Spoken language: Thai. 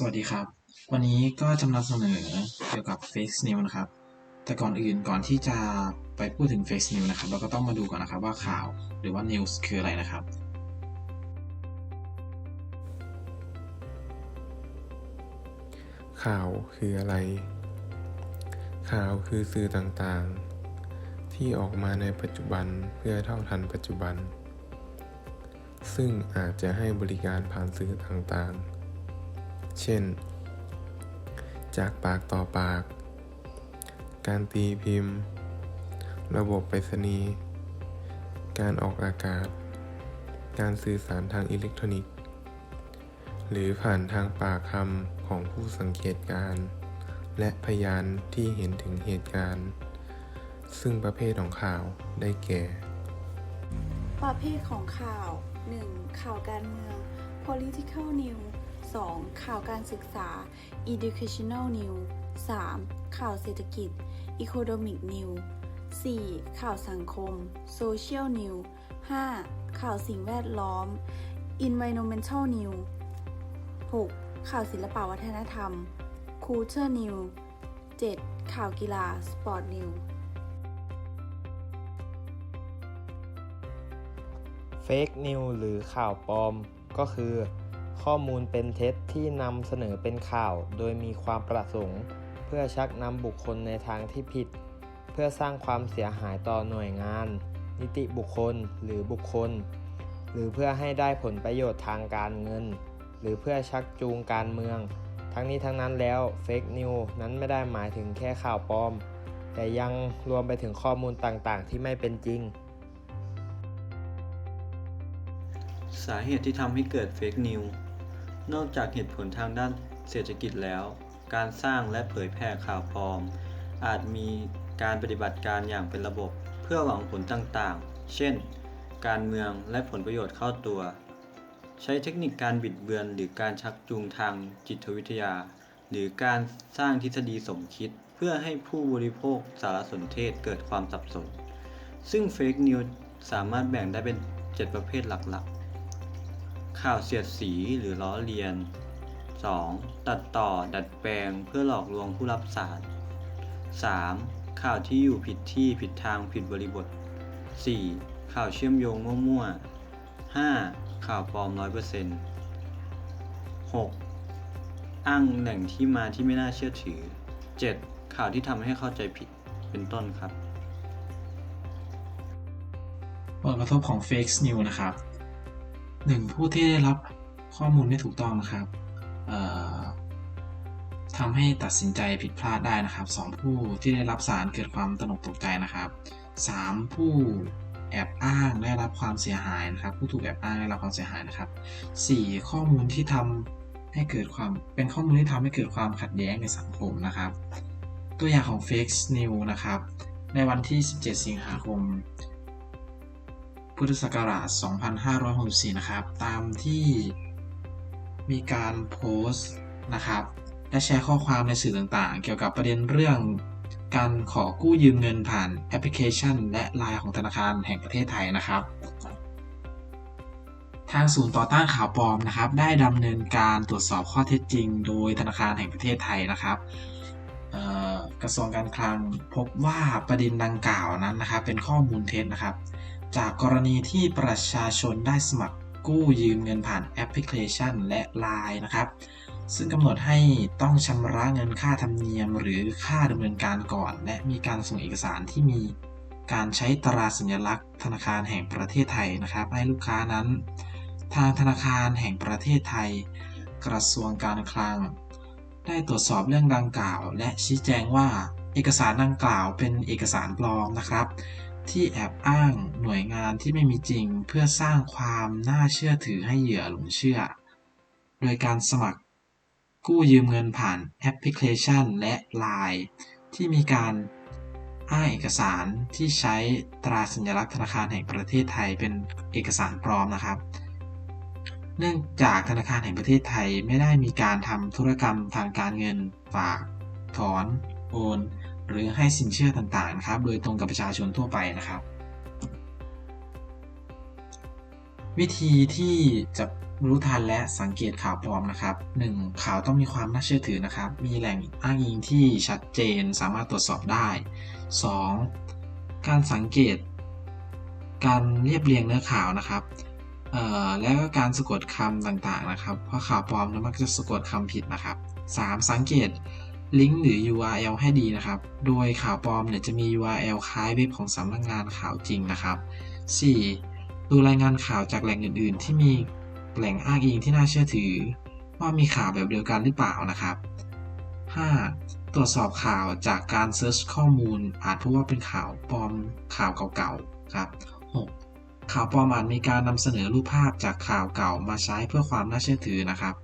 สวัสดีครับ วันนี้ก็จะนำเสนอเกี่ยวกับ Fake News นะครับ แต่ก่อนอื่นก่อนที่จะไปพูดถึง Fake News นะครับ เราก็ต้องมาดูก่อนนะครับว่าข่าวหรือว่า News คืออะไรนะครับ ข่าวคืออะไร ข่าวคือสื่อต่างๆ ที่ออกมาในปัจจุบันเพื่อเท่าทันปัจจุบัน ซึ่งอาจจะให้บริการผ่านสื่อต่างๆ เช่น จากปากต่อปาก การตีพิมพ์ ระบบไปรษณีย์การออกอากาศ การสื่อสารทางอิเล็กทรอนิกส์ หรือผ่านทางปากคำของผู้สังเกตการณ์และพยานที่เห็นถึงเหตุการณ์ ซึ่งประเภทของข่าวได้แก่ ประเภทของข่าว 1. ข่าวการเมือง political news 2. ข่าวการศึกษา educational news 3. ข่าวเศรษฐกิจ economic news 4. ข่าวสังคม social news 5. ข่าวสิ่งแวดล้อม environmental news 6. ข่าวศิลปวัฒนธรรม culture news 7. ข่าวกีฬา sport news เฟกนิวหรือข่าวปลอมก็คือ ข้อมูลเป็นเท็จที่นำเสนอเป็นข่าว โดยมีความประสงค์ เพื่อชักนำบุคคลในทางที่ผิด เพื่อสร้างความเสียหายต่อหน่วยงาน นิติบุคคลหรือบุคคล หรือเพื่อให้ได้ผลประโยชน์ทางการเงิน หรือเพื่อชักจูงการเมือง ทั้งนี้ทั้งนั้นแล้วเฟกนิวนั้นไม่ได้หมายถึงแค่ข่าวปลอม แต่ยังรวมไปถึงข้อมูลต่างๆ ที่ไม่เป็นจริงสาเหตุที่ทำให้เกิดเฟกนิว นอกจากเหตุผลทางด้านเศรษฐกิจแล้ว การสร้างและเผยแพร่ข่าวปลอม อาจมีการปฏิบัติการอย่างเป็นระบบ เพื่อหวังผลต่างๆ เช่น การเมืองและผลประโยชน์เข้าตัว ใช้เทคนิคการบิดเบือน หรือการชักจูงทางจิตวิทยา หรือการสร้างทฤษฎีสมคิด เพื่อให้ผู้บริโภคสารสนเทศเกิดความสับสน ซึ่งเฟกนิวสามารถแบ่งได้เป็น 7 ประเภทหลักๆ ข่าวเสียดสีหรือล้อเลียน 2. ตัดต่อดัดแปลงเพื่อหลอกลวงผู้รับสาร 3. ข่าวที่อยู่ผิดที่ผิดทางผิดบริบท 4. ข่าวเชื่อมโยงมั่วๆ 5. ข่าวปลอม 100% 6. อ้างแหล่งที่มาที่ไม่น่าเชื่อถือ 7. ข่าวที่ทำให้เข้าใจผิดเป็นต้นครับ ผลกระทบของ Fake News นะครับ 1. ผู้ที่ได้รับข้อมูลไม่ถูกต้องนะครับทำให้ตัดสินใจผิดพลาดได้นะครับ 2. ผู้ที่ได้รับสารเกิดความตระหนกตกใจนะครับ 3. ผู้แอบอ้างได้รับความเสียหายนะครับ ผู้ถูกแอบอ้างได้รับความเสียหายนะครับ 4. ข้อมูลที่ทำให้เกิดความเป็นข้อมูลที่ทำให้เกิดความขัดแย้งในสังคมนะครับ ตัวอย่างของ Fake News นะครับ ในวันที่ 17 สิงหาคม พุทธศักราช 2564 นะครับ ตามที่มีการโพสต์นะครับ และแชร์ข้อความในสื่อต่างๆ เกี่ยวกับประเด็นเรื่องการขอกู้ยืมเงินผ่านแอปพลิเคชัน และไลน์ของธนาคารแห่งประเทศไทยนะครับ ทางศูนย์ต่อต้านข่าวปลอมนะครับ ได้ดำเนินการตรวจสอบข้อเท็จจริง โดยธนาคารแห่งประเทศไทยนะครับกระทรวงการคลังพบว่าประเด็นดังกล่าวนั้นนะครับ เป็นข้อมูลเท็จนะครับ จากกรณีที่ประชาชนได้สมัครกู้ยืมเงินผ่านแอปพลิเคชันและ Line นะครับ ซึ่งกำหนดให้ต้องชำระเงินค่าธรรมเนียม หรือค่าดำเนินการก่อน และมีการส่งเอกสารที่มีการใช้ตราสัญลักษณ์ ธนาคารแห่งประเทศไทยนะครับ ให้ลูกค้านั้น ทางธนาคารแห่งประเทศไทย กระทรวงการคลัง ได้ตรวจสอบเรื่องดังกล่าว และชี้แจงว่าเอกสารดังกล่าวเป็นเอกสารปลอมนะครับ ที่แอบอ้างหน่วยงานที่ไม่มีจริง เพื่อสร้างความน่าเชื่อถือให้เหยื่อหลงเชื่อ โดยการสมัครกู้ยืมเงินผ่านแอปพลิเคชันและ Line ที่มีการอ้างเอกสารที่ใช้ตราสัญลักษณ์ธนาคารแห่งประเทศไทยเป็นเอกสารปลอมนะครับ เนื่องจากธนาคารแห่งประเทศไทยไม่ได้มีการทำธุรกรรมทางการเงินฝาก ถอน โอน หรือให้สินเชื่อต่างๆนะครับ โดยตรงกับประชาชนทั่วไปนะครับ วิธีที่จะรู้ทันและสังเกตข่าวปลอมนะครับ 1. ข่าวต้องมีความน่าเชื่อถือนะครับ มีแหล่งอ้างอิงที่ชัดเจนสามารถตรวจสอบได้ 2. การสังเกต การเรียบเรียงเนื้อข่าวนะครับแล้วก็การสะกดคำต่างๆนะครับ เพราะข่าวปลอมมักจะสะกดคำผิดนะครับ 3. สังเกต ลิงก์หรือ URL ให้ดีนะครับ โดยข่าวปลอมเนี่ยจะมี URL คล้ายเว็บของสำนักงานข่าวจริงนะครับ 4. ดูรายงานข่าวจากแหล่งอื่น ๆ ที่มีแหล่งอ้างอิงที่น่าเชื่อถือ ว่ามีข่าวแบบเดียวกันหรือเปล่านะครับ 5. ตรวจสอบข่าวจากการเซิร์ชข้อมูล อาจพบว่าเป็นข่าวปลอมข่าวเก่าๆครับ 6. ข่าวปลอมอาจมีการนำเสนอรูปภาพจากข่าวเก่ามาใช้เพื่อความน่าเชื่อถือนะครับ